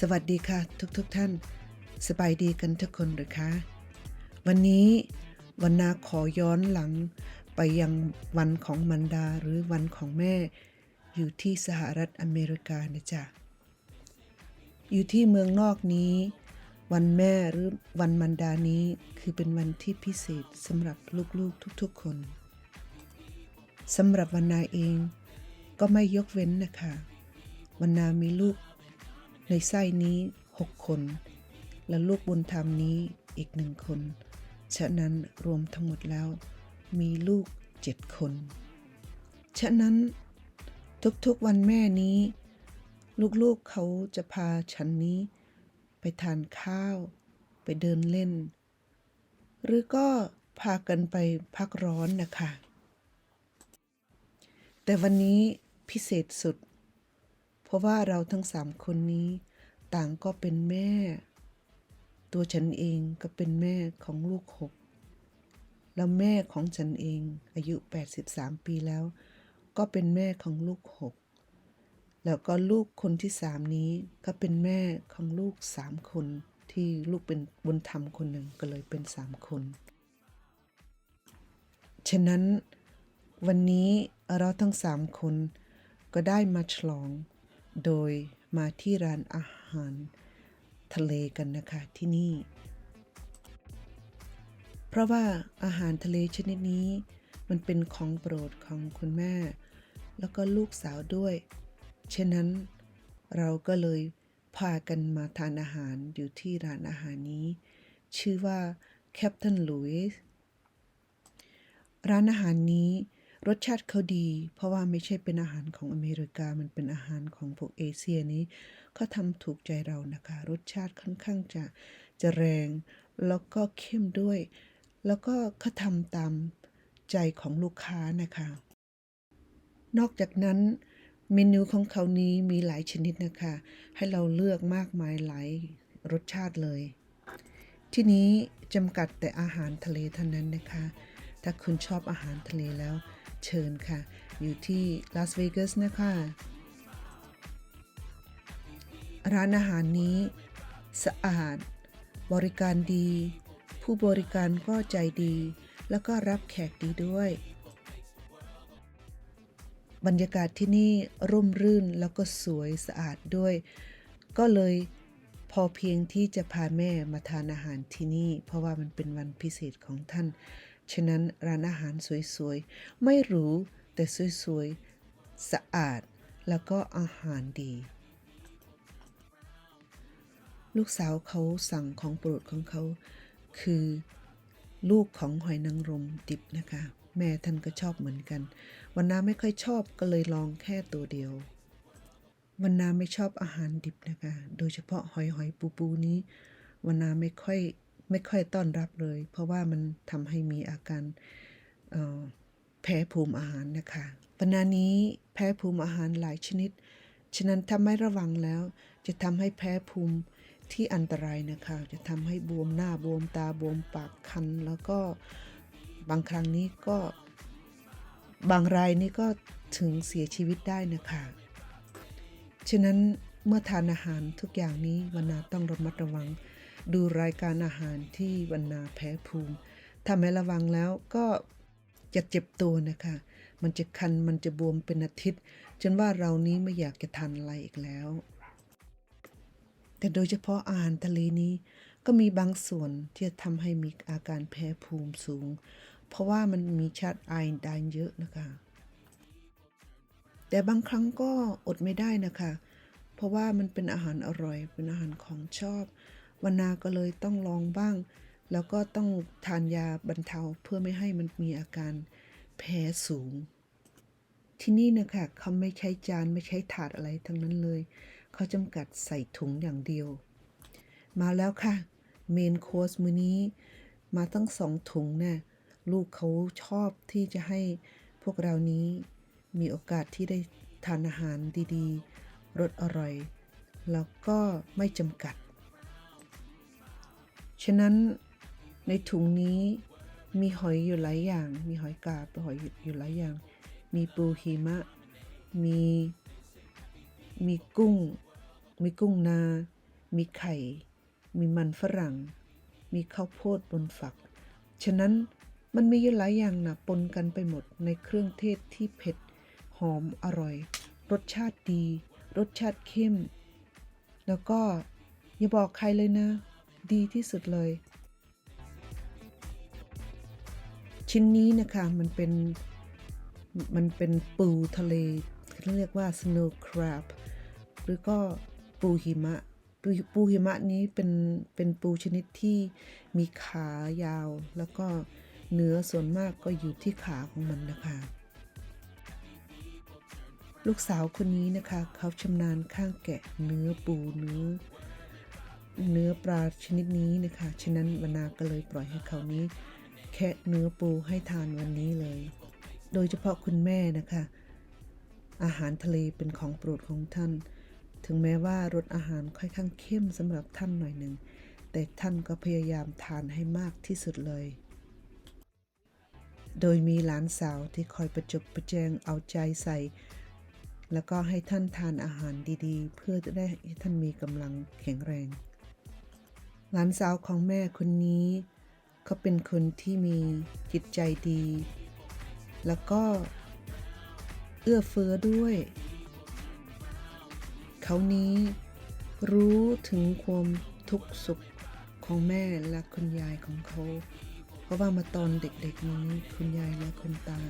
สวัสดีค่ะทุกๆทท่าน สบายดีกันทุกคนหรือคะ วันนี้วันนาขอย้อนหลังไปยังวันของมันดาหรือวันของแม่ อยู่ที่สหรัฐอเมริกานะจ๊ะอยู่ที่เมืองนอกนี้ วันแม่หรือวันมันดานี้คือเป็นวันที่พิเศษสำหรับลูกๆทุกๆคนสำหรับวันนาเองก็ไม่ยกเว้นนะคะวันนามีลูก ในไส้นี้หกคน และลูกบุญธรรมนี้อีกหนึ่งคน ฉะนั้นรวมทั้งหมดแล้ว มีลูกเจ็ดคน ฉะนั้นทุกๆวันแม่นี้ ลูกๆเขาจะพาฉันนี้ ไปทานข้าว ไปเดินเล่น หรือก็พากันไปพักร้อนนะคะ แต่วันนี้พิเศษสุด เพราะว่าเราทั้งสามคนนี้ ต่างก็เป็นแม่ ตัวฉันเองก็เป็นแม่ของลูกหกแล้วแม่ของฉันเองอายุ 83 ปีแล้ว ก็เป็นแม่ของลูกหกแล้วก็ลูกคนที่สามนี้ก็เป็นแม่ของลูกสามคนที่ลูกเป็นบุญธรรมคนหนึ่งก็เลยเป็นสามคน ฉะนั้นวันนี้เราทั้งสามคนก็ได้มาฉลอง โดยมาที่ร้านอาหารทะเลกันนะคะที่นี่ เพราะว่าอาหารทะเลชนิดนี้ มันเป็นของโปรดของคุณแม่ แล้วก็ลูกสาวด้วย ฉะนั้นเราก็เลยพากันมาทานอาหารอยู่ที่ร้านอาหารนี้ ชื่อว่า Captain Louis ร้านอาหารนี้ รสชาติเขาดี เพราะว่าไม่ใช่เป็นอาหารของอเมริกา มันเป็นอาหารของพวกเอเชียนี้เขาทำถูกใจเรานะคะ รสชาติค่อนข้างจะจะแรง แล้วก็เข้มด้วย แล้วก็เขาทำตามใจของลูกค้านะคะ นอกจากนั้นเมนูของเขานี้มีหลายชนิดนะคะ ให้เราเลือกมากมายหลายรสชาติเลย ที่นี้จำกัดแต่อาหารทะเลเท่านั้นนะคะ ถ้าคุณชอบอาหารทะเลแล้ว เชิญค่ะ อยู่ที่ลาสเวกัสนะคะ ร้านอาหารนี้สะอาด บริการดี ผู้บริการก็ใจดี แล้วก็รับแขกดีด้วย บรรยากาศที่นี่ร่มรื่นแล้วก็สวยสะอาดด้วย ก็เลยพอเพียงที่จะพาแม่มาทานอาหารที่นี่ เพราะว่ามันเป็นวันพิเศษของท่าน ฉะนั้นร้านอาหารสวยๆ ไม่หรูแต่สวยๆ สะอาดแล้วก็อาหารดี ลูกสาวเขาสั่งของโปรดของเขา คือลูกของหอยนางรมดิบนะคะ แม่ท่านก็ชอบเหมือนกัน วันนาไม่ค่อยชอบก็เลยลองแค่ตัวเดียว วันนาไม่ชอบอาหารดิบนะคะ โดยเฉพาะหอยหอยปูปูนี้ วันนาไม่ค่อย ไม่ค่อยต้อนรับเลย เพราะว่ามันทำให้มีอาการแพ้ภูมิอาหารนะคะวันนานี้แพ้ภูมิอาหารหลายชนิด ฉะนั้นถ้าไม่ระวังแล้ว จะทำให้แพ้ภูมิที่อันตรายนะคะ จะทำให้บวมหน้าบวมตาบวมปากคัน แล้วก็บางครั้งนี้ก็บางรายนี่ก็ถึงเสียชีวิตได้นะคะ ฉะนั้นเมื่อทานอาหารทุกอย่างนี้วรรณาต้องระมัดระวัง ดูรายการอาหารที่วรรณาแพ้ภูมิถ้าไม่ระวังแล้วก็จะเจ็บตัวนะคะ มันจะคันมันจะบวมเป็นอาทิตย์จนว่าเรานี้ไม่อยากจะทานอะไรอีกแล้ว แต่โดยเฉพาะอาหารทะเลนี้ ก็มีบางส่วนที่จะทำให้มีอาการแพ้ภูมิสูง เพราะว่ามันมีชาติไอน์ไดน์เยอะนะคะ แต่บางครั้งก็อดไม่ได้นะคะ เพราะว่ามันเป็นอาหารอร่อยเป็นอาหารของชอบ วนาก็เลยต้องลองบ้าง แล้วก็ต้องทานยาบรรเทาเพื่อไม่ให้มันมีอาการแพ้สูง ที่นี่นะคะเขาไม่ใช้จานไม่ใช้ถาดอะไรทั้งนั้นเลย เขาจำกัดใส่ถุงอย่างเดียว มาแล้วค่ะ เมนโคสมื้อนี้ มาตั้งสองถุงนะ่ะลูกเขาชอบที่จะให้พวกเรานี้มีโอกาสที่ได้ทานอาหารดีๆ รสอร่อย แล้วก็ไม่จำกัด ฉะนั้นในถุงนี้มีหอยอยู่หลายอย่าง มีหอยกาบหอยอยู่หลายอย่าง มีปูหิมะ มี มีกุ้ง มีกุ้งนา มีไข่ มีมันฝรั่ง มีข้าวโพดบนฝัก ฉะนั้นมันมีอยู่หลายอย่างนะปนกันไปหมดในเครื่องเทศที่เผ็ด หอมอร่อย รสชาติดี รสชาติเข้ม แล้วก็อย่าบอกใครเลยนะ ดีที่สุดเลย ชิ้นนี้นะคะมันเป็น มันเป็นปูทะเลเขาเรียกว่า snow crab หรือก็ปูหิมะ ปูปูหิมะนี้เป็นเป็นปูชนิดที่มีขายาว แล้วก็เนื้อส่วนมากก็อยู่ที่ขาของมันนะคะ ลูกสาวคนนี้นะคะ เขาชำนาญข้างแกะเนื้อปูเนื้อ เนื้อปลาชนิดนี้นะคะ ฉะนั้นวนาก็เลยปล่อยให้เขานี้ แค่เนื้อปูให้ทานวันนี้เลย โดยเฉพาะคุณแม่นะคะ อาหารทะเลเป็นของโปรดของท่าน ถึงแม้ว่ารสอาหารค่อนข้างเข้มสำหรับท่านหน่อยหนึ่ง แต่ท่านก็พยายามทานให้มากที่สุดเลย โดยมีหลานสาวที่คอยประจบประแจงเอาใจใส่ แล้วก็ให้ท่านทานอาหารดีๆ เพื่อจะได้ให้ท่านมีกำลังแข็งแรง หลานสาวของแม่คนนี้เขาเป็นคนที่มีจิตใจดี แล้วก็เอื้อเฟื้อด้วย เขานี้รู้ถึงความทุกข์สุขของแม่และคุณยายของเขา เพราะว่ามาตอนเด็กๆนี้คุณยายและคุณตา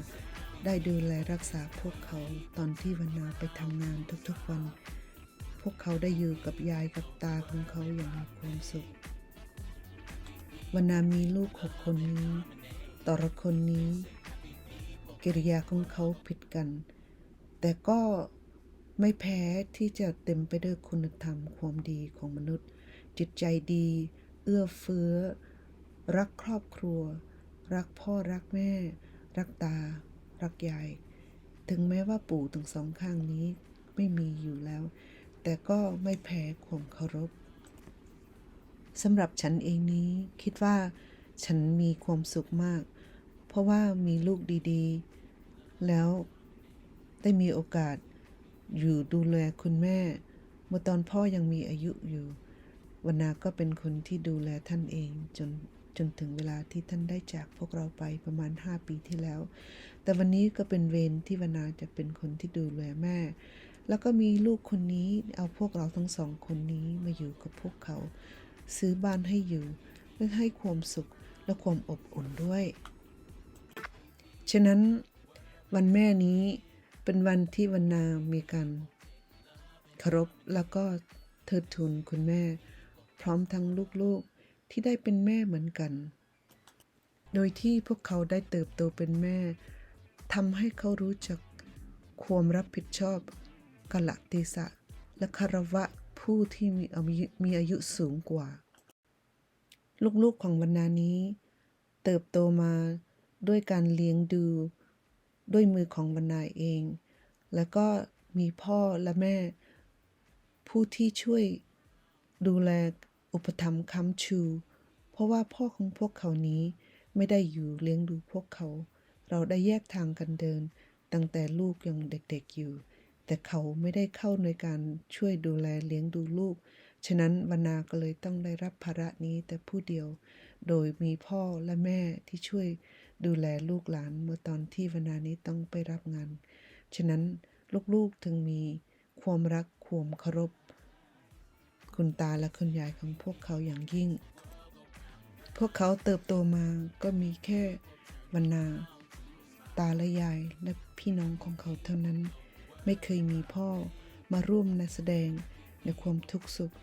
ได้ดูแลรักษาพวกเขาตอนที่วันนาไปทำงานทุกๆวัน พวกเขาได้อยู่กับยายกับตาของเขาอย่างมีความสุข วันนามีลูกหกคนนี้ แต่ละคนนี้ กิริยาของเขาผิดกัน แต่ก็ไม่แพ้ที่จะเต็มไปด้วยคุณธรรมความดีของมนุษย์ จิตใจดี เอื้อเฟื้อ รักครอบครัว รักพ่อรักแม่ รักตา รักยาย ถึงแม้ว่าปู่ทั้งสองข้างนี้ไม่มีอยู่แล้ว แต่ก็ไม่แพ้ความเคารพ สำหรับฉันเองนี้คิดว่าฉันมีความสุขมาก เพราะว่ามีลูกดีๆ แล้วได้มีโอกาสอยู่ดูแลคุณแม่ เมื่อตอนพ่อยังมีอายุอยู่วนนาก็เป็นคนที่ดูแลท่านเองจนจนถึงเวลาที่ท่านได้จากพวกเราไปประมาณ 5 ปีที่แล้ว แต่วันนี้ก็เป็นเวรที่วนาจะเป็นคนที่ดูแลแม่ แล้วก็มีลูกคนนี้เอาพวกเราทั้งสองคนนี้มาอยู่กับพวกเขา ซื้อบ้านให้อยู่และให้ความสุขและความอบอุ่นด้วย ฉะนั้นวันแม่นี้เป็นวันที่วันนามีการเคารพแล้วก็เทิดทูนคุณแม่ พร้อมทั้งลูกๆที่ได้เป็นแม่เหมือนกัน โดยที่พวกเขาได้เติบโตเป็นแม่ทำให้เขารู้จักความรับผิดชอบกละเทศะและคารวะ ผู้ที่มีอายุมีอายุสูงกว่า ลูกๆของวรรณานี้ เติบโตมาด้วยการเลี้ยงดู ด้วยมือของวรรณาเอง แล้วก็มีพ่อและแม่ ผู้ที่ช่วยดูแลอุปถัมภ์ค้ำชู เพราะว่าพ่อของพวกเขานี้ไม่ได้อยู่เลี้ยงดูพวกเขา เราได้แยกทางกันเดิน ตั้งแต่ลูกยังเด็กๆอยู่ แต่เขาไม่ได้เข้าในการช่วยดูแลเลี้ยงดูลูก ฉะนั้นวรรณาก็เลยต้องได้รับภาระนี้แต่ผู้เดียว โดยมีพ่อและแม่ที่ช่วยดูแลลูกหลานเมื่อตอนที่วรรณานี้ต้องไปรับงาน ฉะนั้นลูกๆถึงมีความรักความเคารพ คุณตาและคุณยายของพวกเขาอย่างยิ่ง พวกเขาเติบโตมาก็มีแค่วรรณา ตาและยายและพี่น้องของเขาเท่านั้น ไม่เคยมีพ่อมาร่วมในแสดงในความทุกข์สุข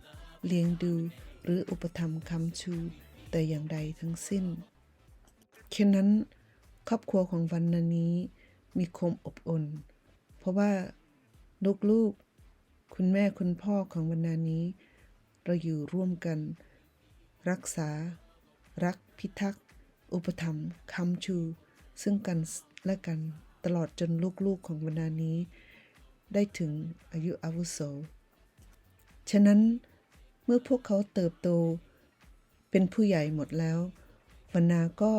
เลี้ยงดูหรืออุปถัมคำชูแต่อย่างใดทั้งสิ้นฉะนั้น ครอบครัวของวันนานี้มีความอบอุ่น เพราะว่าลูกๆ คุณแม่คุณพ่อของวันนานี้ เราอยู่ร่วมกัน รักษา รักพิทักษ์ อุปถัมภ์คำชู ซึ่งกันและกันตลอดจนลูกๆของวรรณานี้ ได้ถึงอายุอาวุโส ฉะนั้นเมื่อพวกเขาเติบโตเป็นผู้ใหญ่หมดแล้ววรรณาก็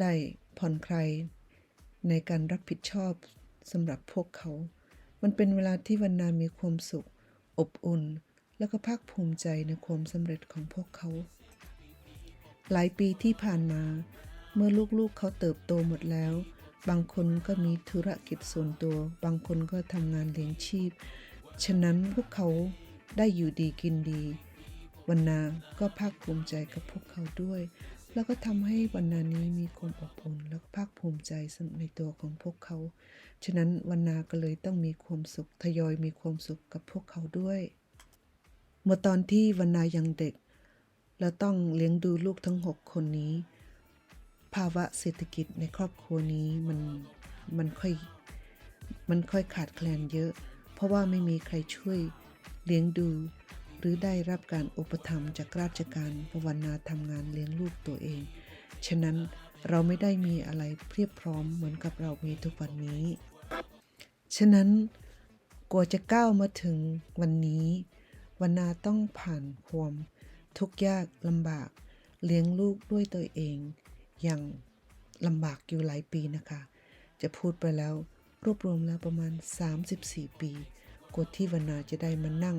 ได้ผ่อนคลายในการรับผิดชอบสำหรับพวกเขา มันเป็นเวลาที่วรรณามีความสุข อบอุ่น แล้วก็ภาคภูมิใจในความสำเร็จของพวกเขา หลายปีที่ผ่านมา เมื่อลูกๆเขาเติบโตหมดแล้ว บางคนก็มีธุรกิจส่วนตัว บางคนก็ทำงานเลี้ยงชีพ ฉะนั้นพวกเขาได้อยู่ดีกินดีวันนาก็ภาคภูมิใจกับพวกเขาด้วย แล้วก็ทำให้วันนานี้มีความอบอุ่นแล้วก็ภาคภูมิใจในตัวของพวกเขา ฉะนั้นวันนาก็เลยต้องมีความสุขทยอยมีความสุขกับพวกเขาด้วย เมื่อตอนที่วันนายังเด็ก แล้วต้องเลี้ยงดูลูกทั้งหกคนนี้ ภาวะเศรษฐกิจในครอบครัวนี้มันมันค่อยมันค่อยขาดแคลนเยอะ เพราะว่าไม่มีใครช่วยเลี้ยงดู หรือได้รับการอุปถัมภ์จากราชการปวนาทำงานเลี้ยงลูกตัวเอง ฉะนั้นเราไม่ได้มีอะไรเพียบพร้อมเหมือนกับเรามีทุกวันนี้ ฉะนั้นกว่าจะก้าวมาถึงวันนี้วันนาต้องผ่านความทุกข์ยากลำบาก เลี้ยงลูกด้วยตัวเอง ย่างลำบากอยู่หลายปีนะคะ จะพูดไปแล้วรวบรวมแล้วประมาณ 34 ปีกว่าที่วนาจะได้มานั่ง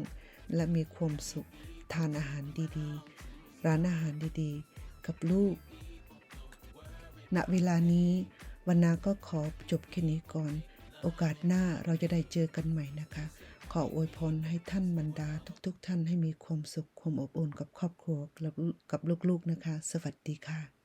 และมีความสุขทานอาหารดีๆ ร้านอาหารดีๆ กับลูก ณ เวลานี้วนนาก็ขอจบแค่นี้ก่อน โอกาสหน้าเราจะได้เจอกันใหม่นะคะ ขออวยพรให้ท่านบรรดาทุกๆ ท่านให้มีความสุขความอบอุ่นกับครอบครัวกับลูกๆนะคะ สวัสดีค่ะ